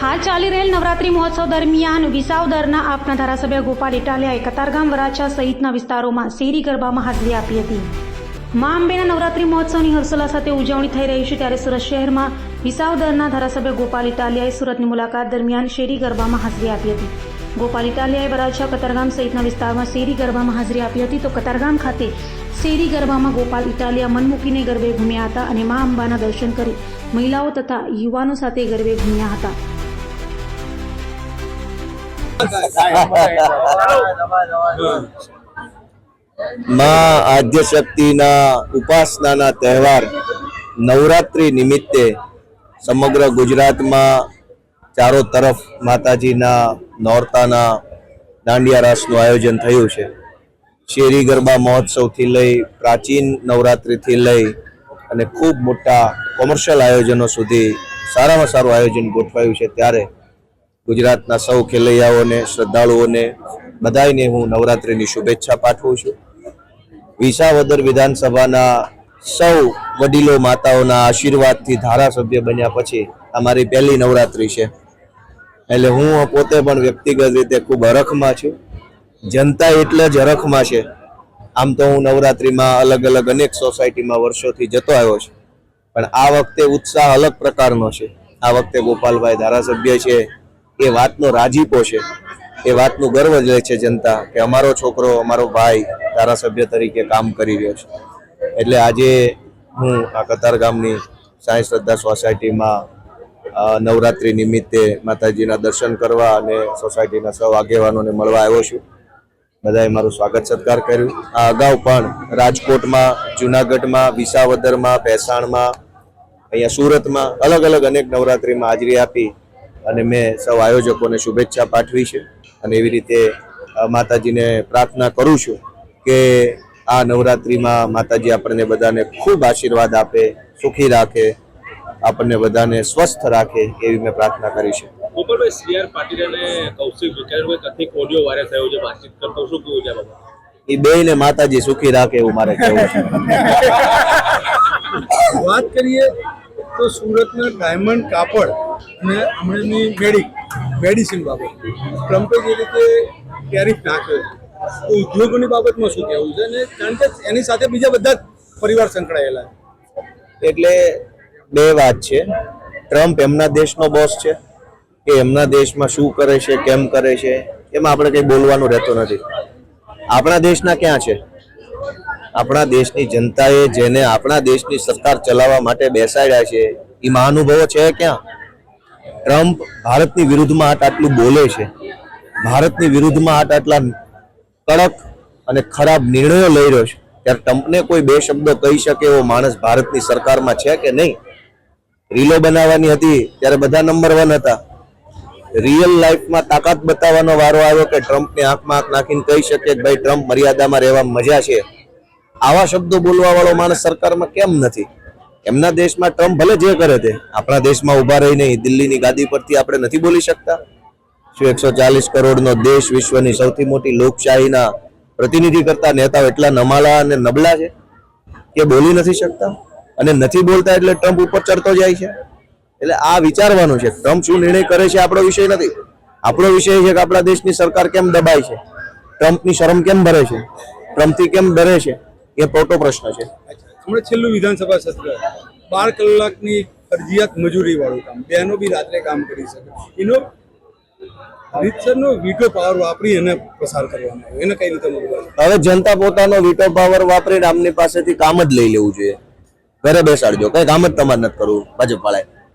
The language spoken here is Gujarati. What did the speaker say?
હાલ ચાલી રહેલ નવરાત્રી મહોત્સવ દરમિયાન વિસાવદરના આપના ધારાસભ્ય ગોપાલ ઇટાલિયાએ કતારગામ વરાછા સહિતના વિસ્તારોમાં શેરી ગરબામાં હાજરી આપી હતી. મા અંબેના નવરાત્રી મહોત્સવની હર્ષોલ્લાસ સાથે ઉજવણી થઈ રહી છે ત્યારે સુરત શહેરમાં વિસાવદરના ધારાસભ્ય ગોપાલ ઇટાલિયાએ સુરતની મુલાકાત દરમિયાન શેરી ગરબામાં હાજરી આપી હતી. ગોપાલ ઇટાલિયાએ વરાછા, કતારગામ સહિતના વિસ્તારમાં શેરી ગરબામાં હાજરી આપી હતી તો કતારગામ ખાતે શેરી ગરબામાં ગોપાલ ઇટાલિયા મન મૂકીને ગરબે ઘૂમ્યા હતા અને મા અંબાના દર્શન કરી મહિલાઓ તથા યુવાનો સાથે ગરબે ઘૂમ્યા હતા. માં આદ્ય શક્તિના ઉપાસનાના તહેવાર નવરાત્રિ નિમિત્તે સમગ્ર ગુજરાતમાં ચારો તરફ માતાજીના નોરતાના દાંડિયા રાસનું આયોજન થયું છે. શેરી ગરબા મહોત્સવથી લઈ પ્રાચીન નવરાત્રિથી લઈ અને ખૂબ મોટા કોમર્શિયલ આયોજનો સુધી સારામાં સારું આયોજન ગોઠવાયું છે ત્યારે ગુજરાતના સૌ ખેલૈયાઓને, શ્રદ્ધાળુઓને બધાને હું નવરાત્રિની શુભેચ્છા પાઠવું છું. વિસાવદર વિધાનસભાના સૌ વડીલો માતાઓના આશીર્વાદથી ધારાસભ્ય બન્યા પછી અમારી પહેલી નવરાત્રિ છે. એટલે હું પોતે પણ વ્યક્તિગત રીતે ખૂબ હરખમાં છું. જનતા એટલે જ હરખમાં છે. આમ તો હું નવરાત્રિમાં અલગ અલગ અનેક સોસાયટીમાં વર્ષોથી જતો આવ્યો છું. પણ આ વખતે ઉત્સાહ અલગ પ્રકારનો છે. આ વખતે ગોપાલભાઈ ધારાસભ્ય છે એ વાતનો રાજીપો છે. એ વાતનું ગર્વ જ લે છે જનતા કે અમારો છોકરો, અમારો ભાઈ ધારાસભ્ય તરીકે કામ કરી રહ્યો છે. એટલે આજે હું આ કતાર ગામની સાંઈ શ્રદ્ધા સોસાયટીમાં નવરાત્રિ નિમિત્તે માતાજીના દર્શન કરવા અને સોસાયટીના સૌ આગેવાનોને મળવા આવ્યો છું. બધાએ મારું સ્વાગત સત્કાર કર્યું. આ અગાઉ પણ રાજકોટમાં, જુનાગઢમાં, વિસાવદરમાં, ભેસાણમાં, અહીંયા સુરતમાં અલગ અલગ અનેક નવરાત્રિમાં હાજરી આપી અને મેં સૌ આયોજકોને શુભેચ્છા પાઠવી છે અને એવી રીતે માતાજીને પ્રાર્થના કરું છું કે આ નવરાત્રિમાં માતાજી આપણને બધાને ખૂબ આશીર્વાદ આપે સુખી રાખે આપણને બધાને સ્વસ્થ રાખે એવી મેં પ્રાર્થના કરી છે. ગોપાલભાઈ સી આર પાટીલ અને કૌશિક વિકાસભાઈ કથિક ઓડિયો વાયરલ થયો છે વાતચીત કરતો શું કેવું છે એ બેયને માતાજી સુખી રાખે એવું મારે કહેવું છે. વાત કરીએ તો સુરતના ડાયમંડ કાપડ અને હમણાંની મેડિક, મેડિસિન બાબત. ટ્રમ્પે જે રીતે ટેરિફ નાખ્યો, તો ઉદ્યોગોની બાબતમાં શું કહેવું છે? અને કારણ કે એની સાથે બીજા બધા જ પરિવાર સંકળાયેલા એટલે બે વાત છે. ટ્રમ્પ એમના દેશનો બોસ છે કે એમના દેશમાં શું કરે છે, કેમ કરે છે, એમાં આપણે કંઈ બોલવાનું રહેતું નથી. આપણા દેશના ક્યાં છે? આપણા દેશની જનતાએ જેને આપણા દેશની સરકાર ચલાવવા માટે બેસાડ્યા છે એ મહાનુભવો છે ક્યાં? ટ્રમ્પ ભારતની વિરુદ્ધમાં આટ આટલું બોલે છે, ભારતની વિરુદ્ધમાં આટ આટલા કડક અને ખરાબ નિર્ણયો લઈ રહ્યો છે, ત્યારે ટ્રમ્પને કોઈ બે શબ્દો કહી શકે એવો માણસ ભારતની સરકારમાં છે કે નહીં? રીલો બનાવવાની હતી, ત્યારે બધા નંબર વન હતા. રિયલ લાઈફમાં તાકાત બતાવવાનો વારો આવ્યો કે ટ્રમ્પને આંખમાં આંખ નાખીને કહી શકે કે ભાઈ ટ્રમ્પ મર્યાદામાં રહેવા મજા છે. આવા શબ્દો બોલવા વાળો માણસ સરકારમાં કેમ નથી? એમના દેશમાં ટ્રમ્પ ભલે જે કરે તે, આપણા દેશમાં ઊભા રહીને દિલ્હીની ગાદી પરથી આપણે નથી બોલી શકતા. શું એકસો ચાલીસ કરોડનો દેશ વિશ્વની સૌથી મોટી લોકશાહીના પ્રતિનિધિ કરતા નેતાઓ એટલા નમાલા અને નબળા છે કે બોલી નથી શકતા? અને નથી બોલતા એટલે ટ્રમ્પ ઉપર ચડતો જાય છે? એટલે આ વિચારવાનું છે, ટ્રમ્પ શું નિર્ણય કરે છે આપણો વિષય નથી. આપણો વિષય છે કે આપણા દેશની સરકાર કેમ દબાય છે? ટ્રમ્પની શરમ કેમ ભરે છે? ટ્રમ્પથી કેમ ડરે છે? એ મોટો પ્રશ્ન છે. હમણાં છેલ્લું વિધાનસભા સત્ર. બાર કલાકની ફરજિયાત મજૂરીવાળું કામ. બહેનો બી રાત્રે કામ કરી શકે. એનો રીતસરનો વીટો પાવર વાપરી એને પસાર કરવાનો એને કઈ રીતે હવે જનતા પોતાનો વીટો પાવર વાપરીને આમની પાસેથી કામ જ લઈ લેવું જોઈએ. ઘરે બેસાડજો. કઈ કામ જ તમારે નથી કરવું ભાજપ વાળાએ